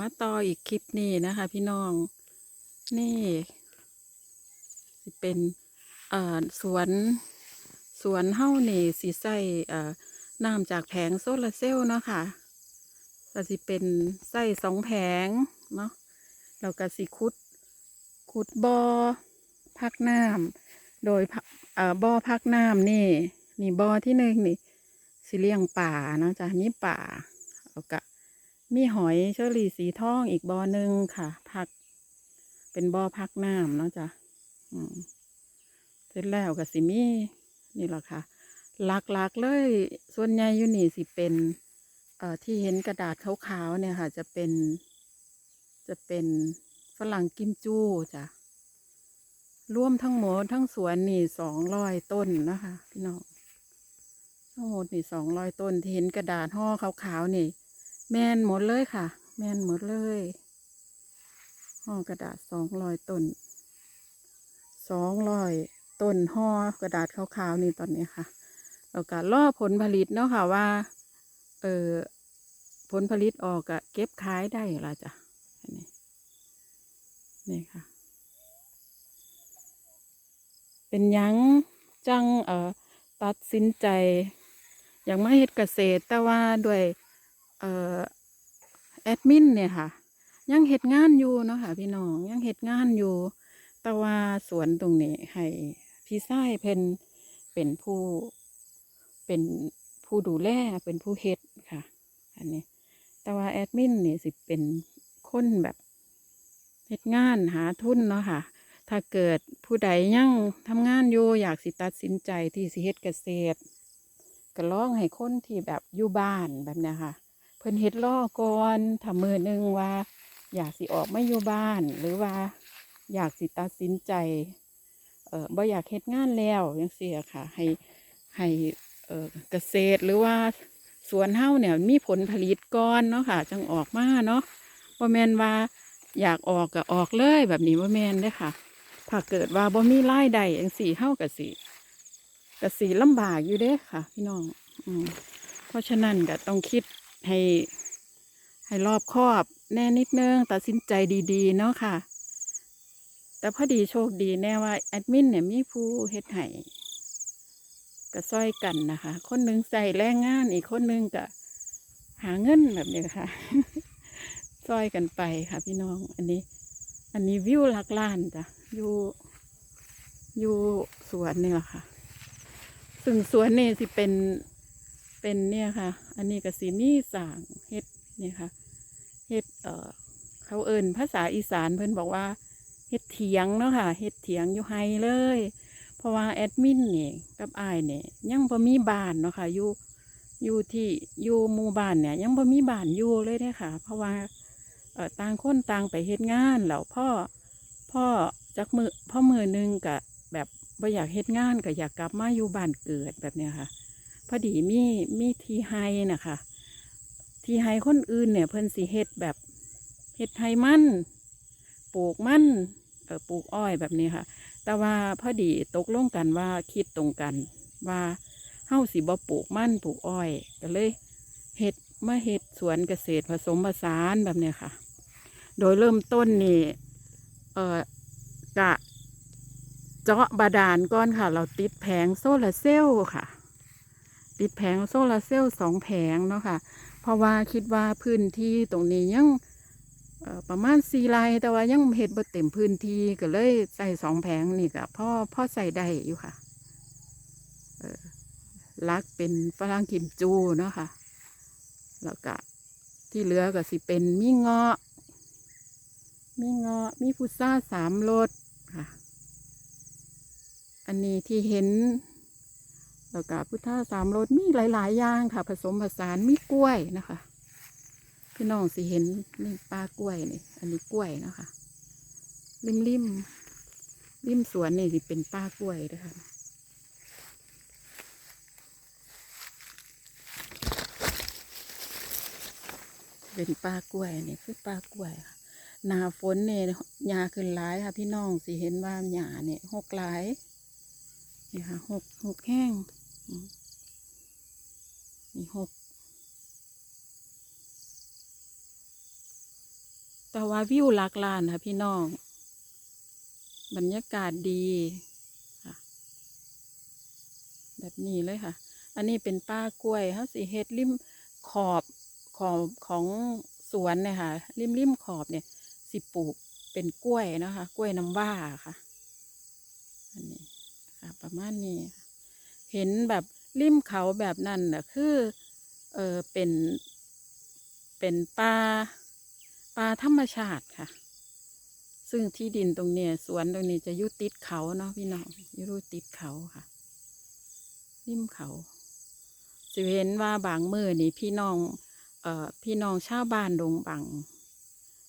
มาต่ออีกคลิปนี้นะคะ พี่น้อง นี่เป็นสวนสวนเฮ้านี่สีใส่น้ำจากแผงโซลาเซลล์เนาะค่ะก็สิเป็นใส่สองแผงเนาะแล้วก็สิขุดขุดบ่อพักน้ำโดยพักเอ่อบ่อพักน้ำนี่นี่บ่อที่หนึ่งนี่สิเลี้ยงป่าเนาะจ้ะมีป่าแล้วก็ มีหอยเชอรี่สีทองอีกบ่อหนึ่งค่ะ พัก เป็นบ่อพักน้ำเนาะจ้ะเสร็จแล้วก็สิมีนี่แหละค่ะ หลักๆเลย ส่วนใหญ่อยู่นี่สิเป็น เอ่อที่เห็นกระดาษขาวๆเนี่ยค่ะ จะเป็น จะเป็นฝรั่งกิมจูจ้ะรวมทั้งหมดทั้งสวนนี่สองร้อยต้นนะคะ พี่น้องทั้งหมดนี่สองร้อยต้นที่เห็นกระดาษห่อขาวๆนี่ แมนหมดเลยค่ะ แมนหมดเลยห่อกระดาษสองร้อยต้นสองร้อยต้นห่อกระดาษขาวๆนี่ตอนนี้ค่ะแล้วก็รอผลผลิตเนาะค่ะว่า เออผลผลิตออกก็เก็บขายได้ละจ้ะอันนี้นี่ค่ะ เป็นยังจังเออตัดสินใจ อย่างไมาเฮ็ดเกษตรแต่ว่าด้วย เอ่อแอดมินเนี่ยค่ะ ยังเฮ็ดงานอยู่เนาะค่ะ พี่น้องยังเฮ็ดงานอยู่ แต่ว่าสวนตรงนี้ให้พี่ชายเพนเป็นผู้เป็นผู้ดูแลเป็นผู้เฮ็ดค่ะ อันนี้ แต่ว่าแอดมินเนี่ยสิเป็นคนแบบเฮ็ดงานหาทุนเนาะค่ะ ถ้าเกิดผู้ใดยังทำงานอยู่อยากสิตัดสินใจที่สิเฮ็ดเกษตรก็ลองให้คนที่แบบอยู่บ้านแบบเนี้ยค่ะ พิ่นเฮ็ดล่อก่อนถ้ามือหนึ่งว่า อยากสิออกไมาอยู่บ้าน หรือว่าอยากสิตัดสินใจเอ่อบ่อยากเฮ็ดงานแล้วจังซี่อะค่ะ ให้ให้เอ่อเกษตรหรือว่าสวนเฮ้าเนี่ยมีผลผลิตก่อนเนาะค่ะ จังออกมาเนาะบ่แม่นว่าอยากออกก็ออกเลยแบบนี้บ่แม่นเด้ค่ะ ถ้าเกิดว่าบ่มีรายได้จังซี่เฮาก็สิก็สิลำบากอยู่เด้ค่ะ พี่น้อง อืมเพราะฉะนั้นก็ต้องคิด ให้ ให้รอบคอบแน่นิดนึงตัดสินใจดีๆ เนาะค่ะ แต่พอดีโชคดีแน่ว่าแอดมินเนี่ยมีผู้เฮ็ดให้ก็ซอยกันนะคะ คนหนึงใส่แรงงานอีกคนหนึงก็หาเงินแบบนี้ค่ะซอยกันไปค่ะ พี่น้อง อันนี้ อันนี้วิวหลักล้านจ้ะอยู่อยู่สวนนี่แหละค่ะ ซึ่งสวนนี่สิเป็น เป็นเนี่ยค่ะ อันนี้ก็สีนี่สางเฮ็ดเนี่ยค่ะเฮ็ดเอ่อเขาเอินภาษาอีสานเพิ่นบอกว่าเฮ็ดเถียงเนาะค่ะเฮ็ดเถียงอยู่ไฮเลย เพราะว่าแอดมินนี่กับอายเนี่ยยังบ่มีบ้านเนาะค่ะอยู่อยู่ที่อยู่หมู่บ้านเนี่ย ยังบ่มีบ้านอยู่เลยเด้อค่ะ เพราะว่าเอ่อต่างคนต่างไปเฮ็ดงานแล้วพ่อพ่อจักมือพ่อมือหนึงก็แบบบ่อยากเฮ็ดงานก็อยากกลับมาอยู่บ้านเกิดแบบเนี้ยค่ะ พอดีมีมีทีไฮนะคะ ทีไฮคนอื่นเนี่ยเพิ่นสิเฮ็ดแบบเฮ็ดไฮมันปลูกมันเออปลูกอ้อยแบบนี้ค่ะ แต่ว่าพอดีตกลงกันว่าคิดตรงกันว่าเฮาสิบ่ปลูกมันปลูกอ้อยก็เลยเฮ็ดมาเฮ็ดสวนเกษตรผสมผสานแบบนี้ค่ะ โดยเริ่มต้นนี่เออกะเจาะบาดาลก่อนค่ะ เราติดแผงโซลาร์เซลล์ค่ะ ติดแผงโซลาร์เซลล์สองแผงเนาะค่ะ เพราะว่าคิดว่าพื้นที่ตรงนี้ยังประมาณสี่ไร่แต่ว่ายังเห็ดบ่เต็มพื้นที่ก็เลยใส่สองแผงนี่ก็พ่อพ่อใส่ได้อยู่ค่ะเออลักเป็นฝรั่งกิมจูเนาะค่ะ แล้วก็ที่เหลือก็สิเป็นมีเงาะ มีเงาะ มีพุทราสามรสค่ะ อันนี้ที่เห็น แล้วก็พุทธาสามรสมีหลายๆอย่างค่ะ ผสมผสานมีกล้วยนะคะพี่น้องสิเห็นนี่ปลากล้วยนี่อันนี้กล้วยนะคะริมริมริมสวนนี่สิเป็นป้ากล้วยนะคะเป็นป้ากล้วยนี่คือป้ากล้วยค่ะหนาฝนเนี่ยหญ้าขึ้นหลายค่ะ พี่น้องสิเห็นว่าหญ้าเนี่ยหกหลายนี่ค่ะหกหกแห้ง มีหกแต่ว่าวิวหลักลานค่ะพี่น้อง บรรยากาศดีค่ะ แบบนี้เลยค่ะ อันนี้เป็นป้ากล้วยเขาสีเฮ็ดริมขอบขอบของสวนเนี่ยค่ะ ริมริมขอบเนี่ย สิปลูกเป็นกล้วยนะคะ กล้วยน้ำว้าค่ะ อันนี้ค่ะ ประมาณนี้ค่ะ เห็นแบบริมเขาแบบนั้นน่ะคือ เออเป็น เป็นป่าป่าธรรมชาติค่ะ ซึ่งที่ดินตรงเนี้ยสวนตรงนี้จะยู่ติดเขาเนาะพี่น้องยู่ติดเขาค่ะ ริมเขาสิเห็นว่าบางมือนี่พี่น้อง เอ่อพี่น้องชาวบ้านดงบัง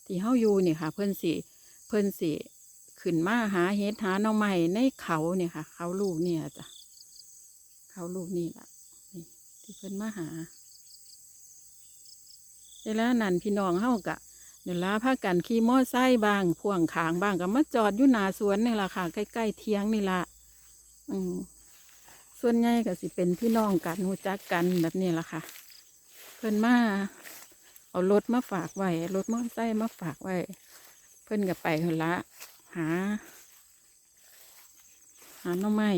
ที่เฮาอยู่นี่ค่ะ เพิ่นสิเพิ่นสิขึ้นมาหาเห็ดหาหน่อไม้ในเขาเนี่ยค่ะ เขาลูกเนี่ยจ้ะ เขาลูกนี่ล่ะนี่ที่เพิ่นมาหาเวลานั้นพี่น้องเฮากะเดี๋ยวลาพากันขี่มอไซค์บ้างพ่วงขางบ้างก็มาจอดอยู่หน้าสวนนี่ล่ะค่ะ ใกล้ๆเทียงนี่ล่ะอืมส่วนใหญ่ก็สิเป็นพี่น้องกันหูจักกันแบบนี้ล่ะค่ะ เพิ่นมาเอารถมาฝากไว้รถมอไซค์มาฝากไว้ เพิ่นก็ไปคนละหา หาหน่อไม้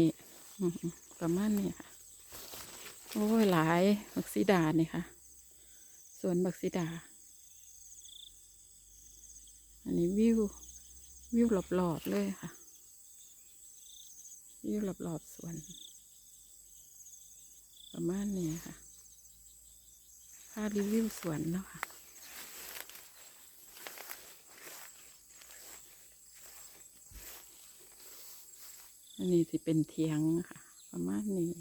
อืมประมาณนี้ค่ะ โอ้ยหลายบักซีดาเนี่ยค่ะสวนบักซีดา อันนี้วิว วิวรอบๆเลยค่ะ วิวรอบๆสวน ประมาณนี้ค่ะค่ารีวิวสวนเนาะค่ะอันนี้สิเป็นเทียงค่ะ ประมาณนี้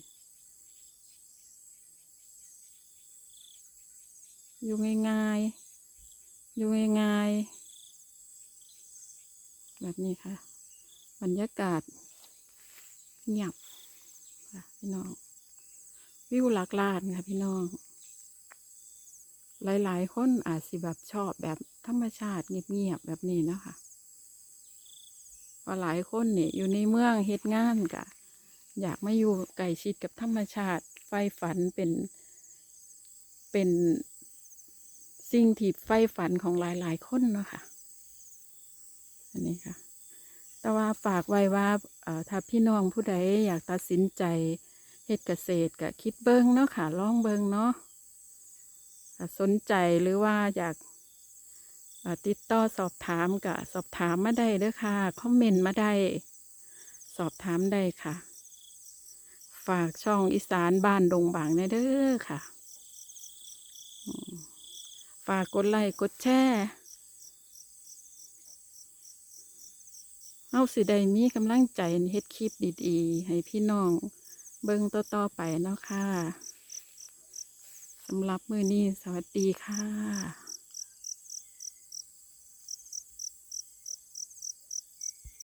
อยู่ง่ายๆ อยู่ง่ายๆ แบบนี้ค่ะ บรรยากาศ เงียบค่ะพี่น้อง วิวหลักลานค่ะพี่น้อง หลายๆ คนอาจสิแบบชอบแบบธรรมชาติเงียบๆ แบบนี้นะคะเพราะหลายคนเนี่ยอยู่ในเมืองเฮ็ดงานกะ อยากมาอยู่ใกล้ชิดกับธรรมชาติไฟฝันเป็นเป็น สิ่งที่ไฟฝันของหลาย ๆ คนเนาะค่ะ อันนี้ค่ะ แต่ว่าฝากไว้ว่าถ้าพี่น้องผู้ใดอยากตัดสินใจเฮ็ดเกษตรก็คิดเบิ้งเนาะค่ะลองเบิ้งเนาะถ้าสนใจหรือว่าอยากติดต่อสอบถามก็สอบถามมาได้เด้อค่ะ คอมเมนต์มาได้ สอบถามได้ค่ะ ฝากช่องอีสานบ้านดงบางในเด้อค่ะ ฝากกดไลค์กดแชร์เอาสิได้มีกำลังใจเฮ็ดคลิปดีๆ ให้พี่น้อง เบิ่งต่อๆไปเนาะค่ะสำหรับมื้อนี้สวัสดีค่ะ